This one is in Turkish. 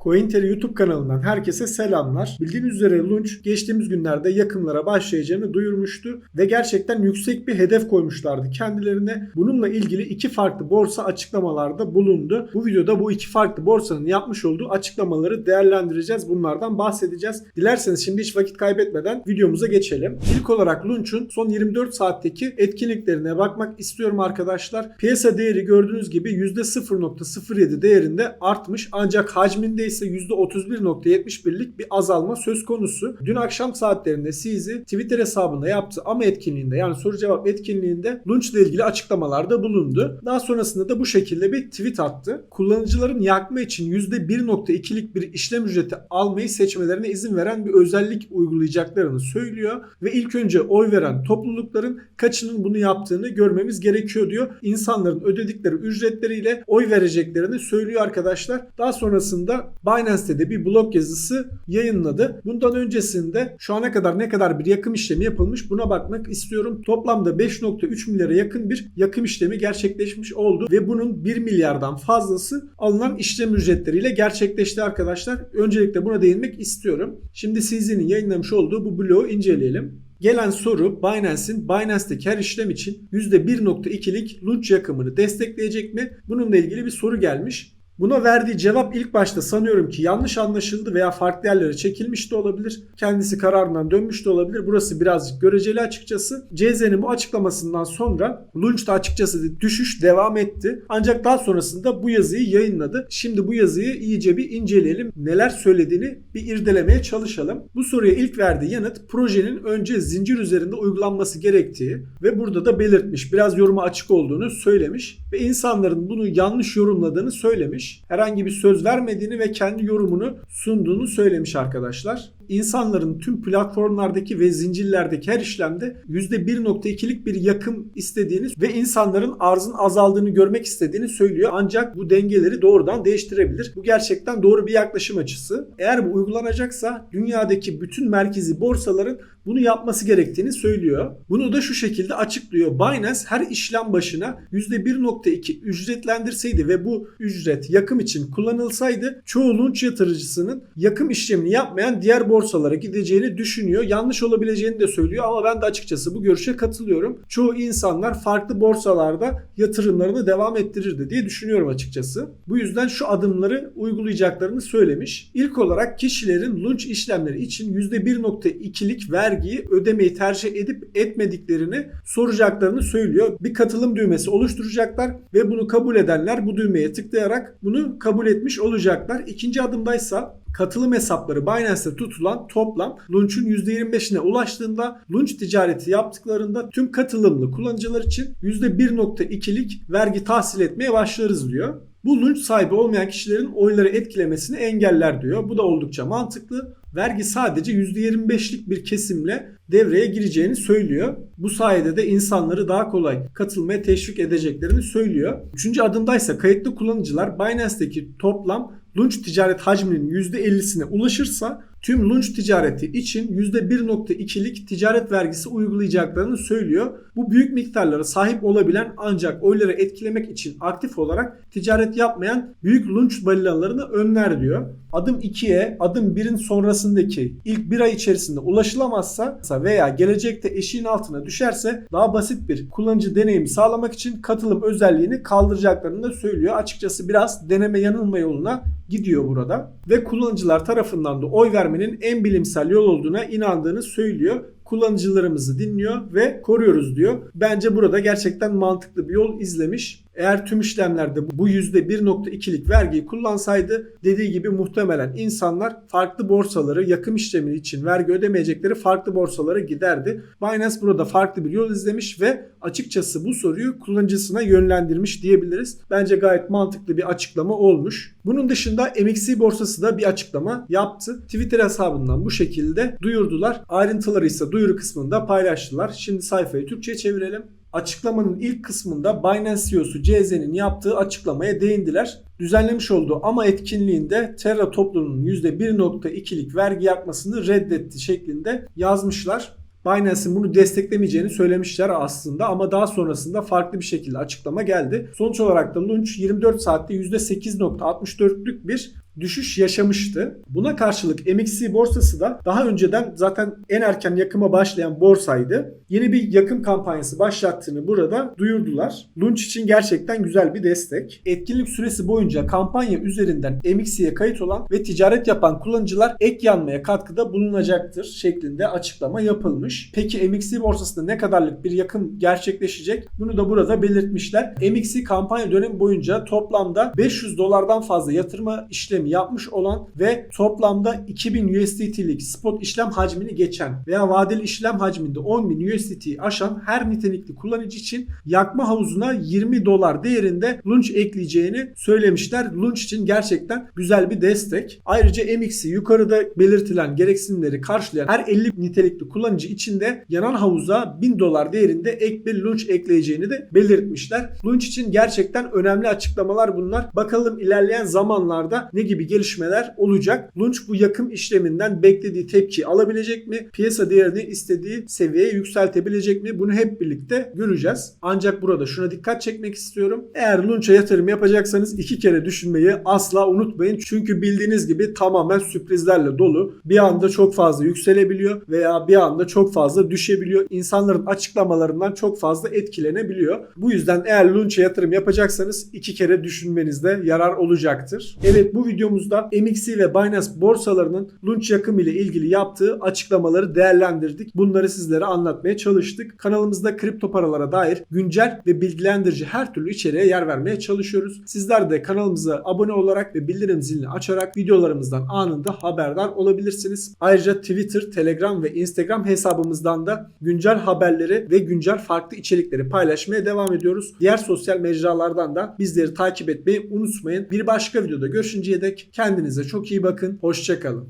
CoinTele YouTube kanalından herkese selamlar. Bildiğiniz üzere Launch geçtiğimiz günlerde yakımlara başlayacağını duyurmuştu ve gerçekten yüksek bir hedef koymuşlardı kendilerine. Bununla ilgili iki farklı borsa açıklamalarda bulundu. Bu videoda bu iki farklı borsanın yapmış olduğu açıklamaları değerlendireceğiz. Bunlardan bahsedeceğiz. Dilerseniz şimdi hiç vakit kaybetmeden videomuza geçelim. İlk olarak Launch'un son 24 saatteki etkinliklerine bakmak istiyorum arkadaşlar. Piyasa değeri gördüğünüz gibi %0.07 değerinde artmış ancak hacminde ise %31.71'lik bir azalma söz konusu. Dün akşam saatlerinde Sizi Twitter hesabında yaptığı ama etkinliğinde yani soru cevap etkinliğinde Launch ile ilgili açıklamalarda bulundu. Daha sonrasında da bu şekilde bir tweet attı. Kullanıcıların yakma için %1.2'lik bir işlem ücreti almayı seçmelerine izin veren bir özellik uygulayacaklarını söylüyor ve ilk önce oy veren toplulukların kaçının bunu yaptığını görmemiz gerekiyor diyor. İnsanların ödedikleri ücretleriyle oy vereceklerini söylüyor arkadaşlar. Daha sonrasında Binance'te de bir blog yazısı yayınladı. Bundan öncesinde şu ana kadar ne kadar bir yakım işlemi yapılmış buna bakmak istiyorum. Toplamda 5.3 milyara yakın bir yakım işlemi gerçekleşmiş oldu ve bunun 1 milyardan fazlası alınan işlem ücretleriyle gerçekleşti arkadaşlar. Öncelikle buna değinmek istiyorum. Şimdi sizin yayınlamış olduğu bu blogu inceleyelim. Gelen soru Binance'in Binance'deki her işlem için %1.2'lik launch yakımını destekleyecek mi? Bununla ilgili bir soru gelmiş. Buna verdiği cevap ilk başta sanıyorum ki yanlış anlaşıldı veya farklı yerlere çekilmiş de olabilir. Kendisi kararından dönmüş de olabilir. Burası birazcık göreceli açıkçası. CZ'nin bu açıklamasından sonra Lunch'ta açıkçası düşüş devam etti. Ancak daha sonrasında bu yazıyı yayınladı. Şimdi bu yazıyı iyice bir inceleyelim. Neler söylediğini bir irdelemeye çalışalım. Bu soruya ilk verdiği yanıt projenin önce zincir üzerinde uygulanması gerektiği ve burada da belirtmiş. Biraz yoruma açık olduğunu söylemiş ve insanların bunu yanlış yorumladığını söylemiş herhangi bir söz vermediğini ve kendi yorumunu sunduğunu söylemiş arkadaşlar. İnsanların tüm platformlardaki ve zincirlerdeki her işlemde %1.2'lik bir yakım istediğini ve insanların arzın azaldığını görmek istediğini söylüyor. Ancak bu dengeleri doğrudan değiştirebilir. Bu gerçekten doğru bir yaklaşım açısı. Eğer bu uygulanacaksa dünyadaki bütün merkezi borsaların bunu yapması gerektiğini söylüyor. Bunu da şu şekilde açıklıyor. Binance her işlem başına %1.2 ücretlendirseydi ve bu ücret yakım için kullanılsaydı çoğu launch yatırıcısının yakım işlemini yapmayan diğer borsalara gideceğini düşünüyor. Yanlış olabileceğini de söylüyor ama ben de açıkçası bu görüşe katılıyorum. Çoğu insanlar farklı borsalarda yatırımlarını devam ettirirdi diye düşünüyorum açıkçası. Bu yüzden şu adımları uygulayacaklarını söylemiş. İlk olarak kişilerin launch işlemleri için %1.2'lik vergiyi ödemeyi tercih edip etmediklerini soracaklarını söylüyor. Bir katılım düğmesi oluşturacaklar ve bunu kabul edenler bu düğmeye tıklayarak bunu kabul etmiş olacaklar. İkinci adımdaysa katılım hesapları Binance'te tutulan toplam Launch'un %25'ine ulaştığında Launch ticareti yaptıklarında tüm katılımlı kullanıcılar için %1.2'lik vergi tahsil etmeye başlarız diyor. Bu Launch sahibi olmayan kişilerin oyları etkilemesini engeller diyor. Bu da oldukça mantıklı. Vergi sadece %25'lik bir kesimle devreye gireceğini söylüyor. Bu sayede de insanları daha kolay katılmaya teşvik edeceklerini söylüyor. Üçüncü adımdaysa kayıtlı kullanıcılar Binance'deki toplam Launch ticaret hacminin %50'sine ulaşırsa tüm launch ticareti için %1.2'lik ticaret vergisi uygulayacaklarını söylüyor. Bu büyük miktarlara sahip olabilen ancak oyları etkilemek için aktif olarak ticaret yapmayan büyük launch balinalarını önler diyor. Adım 2'ye adım 1'in sonrasındaki ilk bir ay içerisinde ulaşılamazsa veya gelecekte eşiğin altına düşerse daha basit bir kullanıcı deneyimi sağlamak için katılım özelliğini kaldıracaklarını da söylüyor. Açıkçası biraz deneme yanılma yoluna gidiyor burada ve kullanıcılar tarafından da oy vermenin en bilimsel yol olduğuna inandığını söylüyor kullanıcılarımızı dinliyor ve koruyoruz diyor. Bence burada gerçekten mantıklı bir yol izlemiş. Eğer tüm işlemlerde bu %1.2'lik vergiyi kullansaydı dediği gibi muhtemelen insanlar farklı borsaları yakım işlemi için vergi ödemeyecekleri farklı borsalara giderdi. Binance burada farklı bir yol izlemiş ve açıkçası bu soruyu kullanıcısına yönlendirmiş diyebiliriz. Bence gayet mantıklı bir açıklama olmuş. Bunun dışında MXC borsası da bir açıklama yaptı. Twitter hesabından bu şekilde duyurdular. Ayrıntıları ise duyuru kısmında paylaştılar. Şimdi sayfayı Türkçe'ye çevirelim. Açıklamanın ilk kısmında Binance CEO'su CZ'nin yaptığı açıklamaya değindiler. Düzenlemiş olduğu ama etkinliğinde Terra toplumunun %1.2'lik vergi yakmasını reddetti şeklinde yazmışlar. Binance'in bunu desteklemeyeceğini söylemişler aslında ama daha sonrasında farklı bir şekilde açıklama geldi. Sonuç olarak da Launch 24 saatte %8.64'lük bir düşüş yaşamıştı. Buna karşılık MXC borsası da daha önceden zaten en erken yakıma başlayan borsaydı. Yeni bir yakım kampanyası başlattığını burada duyurdular. Launch için gerçekten güzel bir destek. Etkinlik süresi boyunca kampanya üzerinden MXC'ye kayıt olan ve ticaret yapan kullanıcılar ek yanmaya katkıda bulunacaktır şeklinde açıklama yapılmış. Peki MXC borsasında ne kadarlık bir yakım gerçekleşecek? Bunu da burada belirtmişler. MXC kampanya dönemi boyunca toplamda 500 dolardan fazla yatırma işlemi yapmış olan ve toplamda 2000 USDT'lik spot işlem hacmini geçen veya vadeli işlem hacminde 10.000 USDT'yi aşan her nitelikli kullanıcı için yakma havuzuna 20 dolar değerinde launch ekleyeceğini söylemişler. Launch için gerçekten güzel bir destek. Ayrıca MX'i yukarıda belirtilen gereksinimleri karşılayan her 50 nitelikli kullanıcı için de yanan havuza 1000 dolar değerinde ek bir launch ekleyeceğini de belirtmişler. Launch için gerçekten önemli açıklamalar bunlar. Bakalım ilerleyen zamanlarda ne gibi gelişmeler olacak. Launch bu yakım işleminden beklediği tepki alabilecek mi? Piyasa değerini istediği seviyeye yükseltebilecek mi? Bunu hep birlikte göreceğiz. Ancak burada şuna dikkat çekmek istiyorum. Eğer Launch'a yatırım yapacaksanız iki kere düşünmeyi asla unutmayın. Çünkü bildiğiniz gibi tamamen sürprizlerle dolu. Bir anda çok fazla yükselebiliyor veya bir anda çok fazla düşebiliyor. İnsanların açıklamalarından çok fazla etkilenebiliyor. Bu yüzden eğer Launch'a yatırım yapacaksanız iki kere düşünmenizde yarar olacaktır. Evet bu videomuzda MXC ve Binance borsalarının Launch yakım ile ilgili yaptığı açıklamaları değerlendirdik. Bunları sizlere anlatmaya çalıştık. Kanalımızda kripto paralara dair güncel ve bilgilendirici her türlü içeriğe yer vermeye çalışıyoruz. Sizler de kanalımıza abone olarak ve bildirim zilini açarak videolarımızdan anında haberdar olabilirsiniz. Ayrıca Twitter, Telegram ve Instagram hesabımızdan da güncel haberleri ve güncel farklı içerikleri paylaşmaya devam ediyoruz. Diğer sosyal mecralardan da bizleri takip etmeyi unutmayın. Bir başka videoda görüşünceye dek kendinize çok iyi bakın. Hoşçakalın.